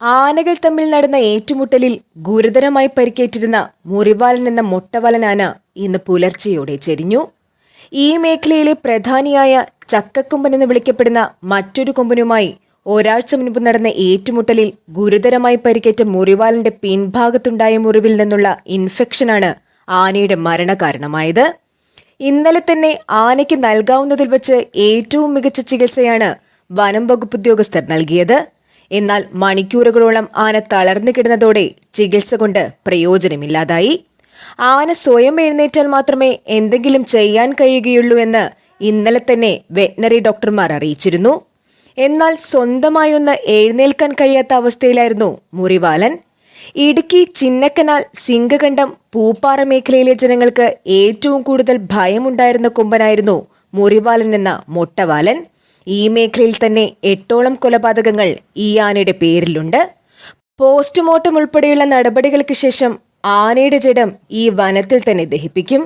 ആനകൾ തമ്മിൽ നടന്ന ഏറ്റുമുട്ടലിൽ ഗുരുതരമായി പരിക്കേറ്റിരുന്ന മുറിവാലൻ എന്ന മൊട്ടവലൻ ഇന്ന് പുലർച്ചെയോടെ ചെരിഞ്ഞു. ഈ മേഖലയിലെ പ്രധാനിയായ ചക്കക്കൊമ്പൻ എന്ന് വിളിക്കപ്പെടുന്ന മറ്റൊരു കൊമ്പനുമായി ഒരാഴ്ച മുൻപ് നടന്ന ഏറ്റുമുട്ടലിൽ ഗുരുതരമായി പരിക്കേറ്റ മുറിവാലന്റെ പിൻഭാഗത്തുണ്ടായ മുറിവിൽ നിന്നുള്ള ഇൻഫെക്ഷനാണ് ആനയുടെ മരണകാരണമായത്. ഇന്നലെ തന്നെ ആനയ്ക്ക് നൽകാവുന്നതിൽ വെച്ച് ഏറ്റവും മികച്ച ചികിത്സയാണ് വനം വകുപ്പ് ഉദ്യോഗസ്ഥർ നൽകിയത്. എന്നാൽ മണിക്കൂറുകളോളം ആന തളർന്നു കിടന്നതോടെ ചികിത്സ കൊണ്ട് പ്രയോജനമില്ലാതായി. ആന സ്വയം എഴുന്നേറ്റാൽ മാത്രമേ എന്തെങ്കിലും ചെയ്യാൻ കഴിയുകയുള്ളൂ എന്ന് ഇന്നലെ തന്നെ വെറ്റിനറി ഡോക്ടർമാർ അറിയിച്ചിരുന്നു. എന്നാൽ സ്വന്തമായി ഒന്ന് എഴുന്നേൽക്കാൻ കഴിയാത്ത അവസ്ഥയിലായിരുന്നു മുറിവാലൻ. ഇടുക്കി ചിന്നക്കനാൽ സിംഗകണ്ഠം പൂപ്പാറ മേഖലയിലെ ജനങ്ങൾക്ക് ഏറ്റവും കൂടുതൽ ഭയമുണ്ടായിരുന്ന കൊമ്പനായിരുന്നു മുറിവാലൻ എന്ന മൊട്ടവാലൻ. ഈ മേഖലയിൽ തന്നെ എട്ടോളം കൊലപാതകങ്ങൾ ഈ ആനയുടെ പേരിലുണ്ട്. പോസ്റ്റ്മോർട്ടം ഉൾപ്പെടെയുള്ള നടപടികൾക്ക് ശേഷം ആനയുടെ ജഡം ഈ വനത്തിൽ തന്നെ ദഹിപ്പിക്കും.